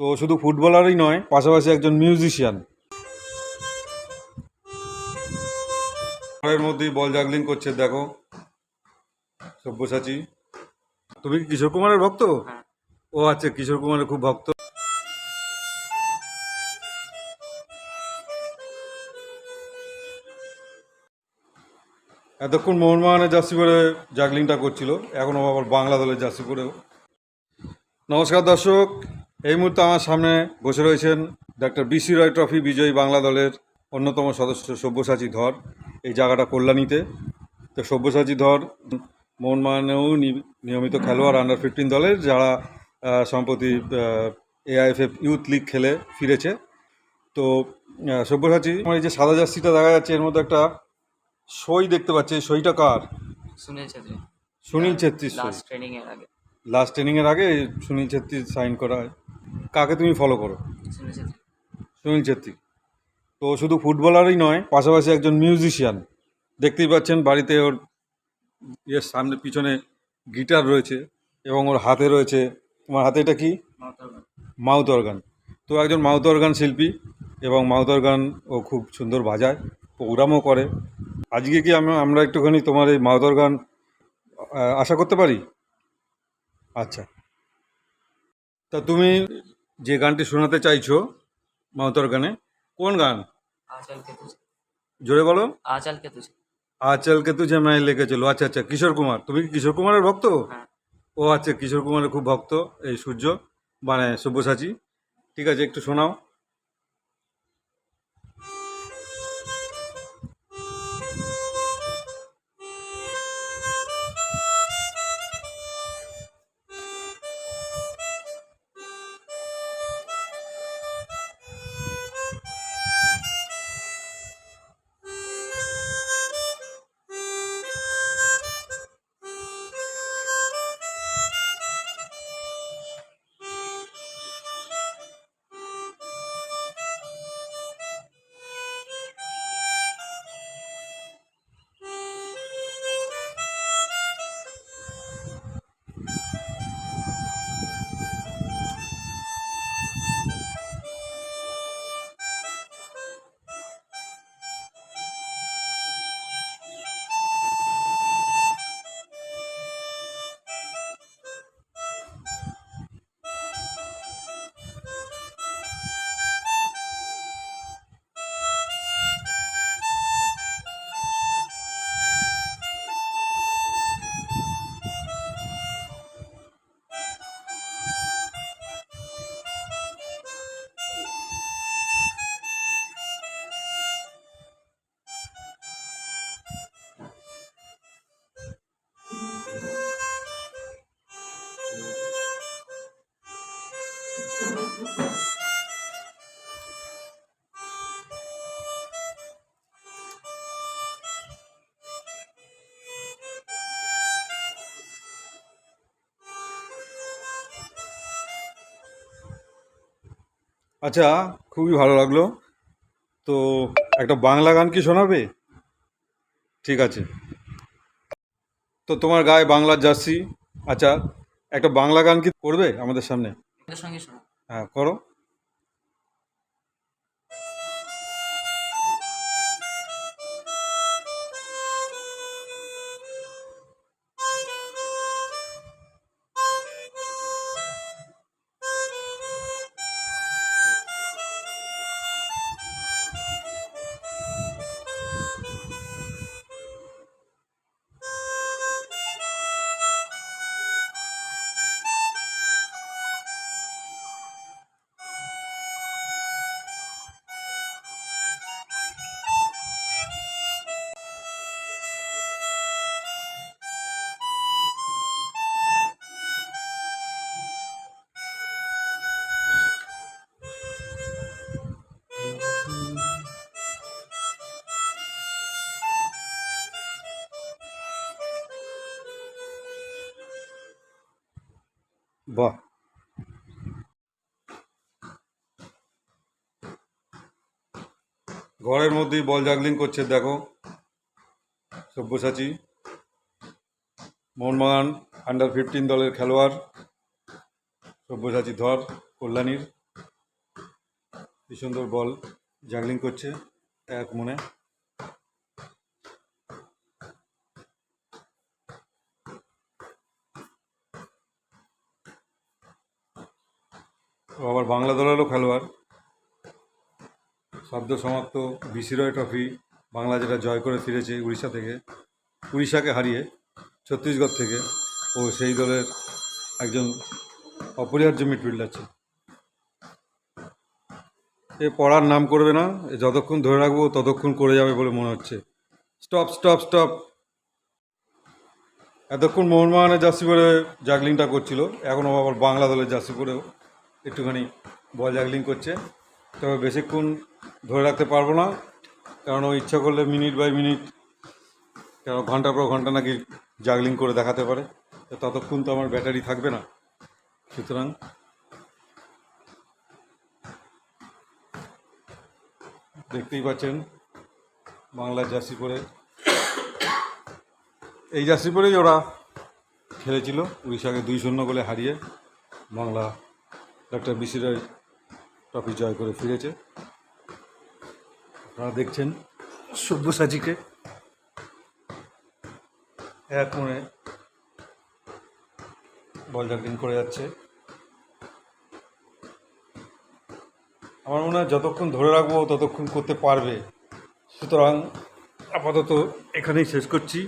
তো শুধু ফুটবলারই নয় পাশাপাশি একজন মিউজিশিয়ান ঘরের মধ্যেই বল জাগলিং করছে দেখো। সব্যসাচী। তুমি কি কিশোর কুমারের ভক্ত? হ্যাঁ। ও আচ্ছা কিশোর কুমারের খুব ভক্ত। এতক্ষণ মোহনবাগানের জার্সি পরে জাগলিংটা করছিল এখন আবার বাংলা দলের জার্সি পরেও। নমস্কার দর্শক। এই মুহূর্তে আমার সামনে বসে রয়েছেন ডাক্তার বিসি রয় ট্রফি বিজয়ী বাংলা দলের অন্যতম সদস্য সব্যসাচী ধর। এই জায়গাটা কল্যাণীতে। তো সব্যসাচী ধর মোহনবাগানেও নি- নিয়মিত খেলোয়াড় আন্ডার ফিফটিন দলের যারা সম্প্রতি এআইএফএফ ইউথ লিগ খেলে ফিরেছে। তো সব্যসাচী আমার এই যে সাদা জার্সিটা দেখা যাচ্ছে এর মধ্যে একটা সই দেখতে পাচ্ছি। এই সইটা কার? সুনীল ছেত্রী। সুনীল ছেত্রীর লাস্ট ট্রেনিং এর আগে। লাস্ট ট্রেনিংয়ের আগে সুনীল ছেত্রী সাইন করা হয়। কাকে তুমি ফলো করো? সুনীল ছেত্রী। তো শুধু ফুটবলারই নয় পাশাপাশি একজন মিউজিশিয়ান দেখতেই পাচ্ছেন বাড়িতে ওর ইয়ের সামনে পিছনে গিটার রয়েছে এবং ওর হাতে রয়েছে তোমার হাতে এটা কি। Mouth organ. তো একজন মাউথ অর্গান শিল্পী এবং মাউথ অর্গান ও খুব সুন্দর বাজায় প্রোগ্রামও করে। আজকে কি আমরা একটুখানি তোমার এই মাউথ অর্গান আশা করতে পারি? আচ্ছা। তা তুমি যে গানটি শোনাতে চাইছো মমতার গানে কোন গান? আচল কে তুঝে। জোরে বলো। আচল কে তুঝে। আচলকে তুঝে মায় লেগে চলো আচ্ছা আচ্ছা কিশোর কুমার। তুমি কি কিশোর কুমারের ভক্ত? হ্যাঁ। ও আচ্ছা কিশোর কুমারের খুব ভক্ত এই সূর্য মানে সব্যসাচী। ঠিক আছে একটু শোনাও। আচ্ছা খুবই ভালো লাগল। তো একটা বাংলা গান কি শোনাবে? ঠিক আছে। তো তোমার গায়ে বাংলার জার্সি। আচ্ছা একটা বাংলা গান কি করবে আমাদের সামনে? হ্যাঁ করো। বাহ। ঘরের মধ্যেই বল জাগলিং করছে, দেখো। সব্যসাচী, মোহনবাগান আন্ডার ফিফটিন দলের খেলোয়াড়, সব্যসাচী ধর, কল্যাণীর। কি সুন্দর বল জাগলিং করছে, এক মনে। আবার বাংলা দলেরও খেলোয়াড়। সদ্য সমাপ্ত বিসি রয় ট্রফি, বাংলা যেটা জয় করে ফিরেছে উড়িষ্যা থেকে, উড়িষ্যাকে হারিয়ে ছত্তিশগড় থেকে ও সেই দলের একজন অপরিহার্য মিডফিল্ডার ছিল। এ পড়ার নাম করবে না, এ যতক্ষণ ধরে রাখব ততক্ষণ করে যাবে বলে মনে হচ্ছে। Stop stop stop. এতক্ষণ মোহনবাগানের জার্সি পরে জাগলিংটা করছিল, এখনও আবার বাংলা দলের জার্সি পরেও। একটুখানি বল জাগলিং করছে। তবে বেশিক্ষণ ধরে রাখতে পারব না, কারণ ও ইচ্ছা করলে মিনিট বাই মিনিট কেন ঘণ্টা পর ঘণ্টা নাকি জাগলিং করে দেখাতে পারে। ততক্ষণ তো আমার ব্যাটারি থাকবে না। সুতরাং দেখতেই পাচ্ছেন বাংলার জার্সি পরে। এই জার্সি পরেই ওরা খেলেছিল, উড়িষ্যাকে দুই শূন্য গোলে হারিয়ে Bangla doctor BC Roy trophy জয় করে ফিরেছে। আপনারা দেখছেন সব্যসাচীকে। এক মনে বল জাগলিং করে যাচ্ছে। আমার মনে হয় যতক্ষণ ধরে রাখব, ততক্ষণ করতে পারবে। সুতরাং আপাতত এখানেই শেষ করছি।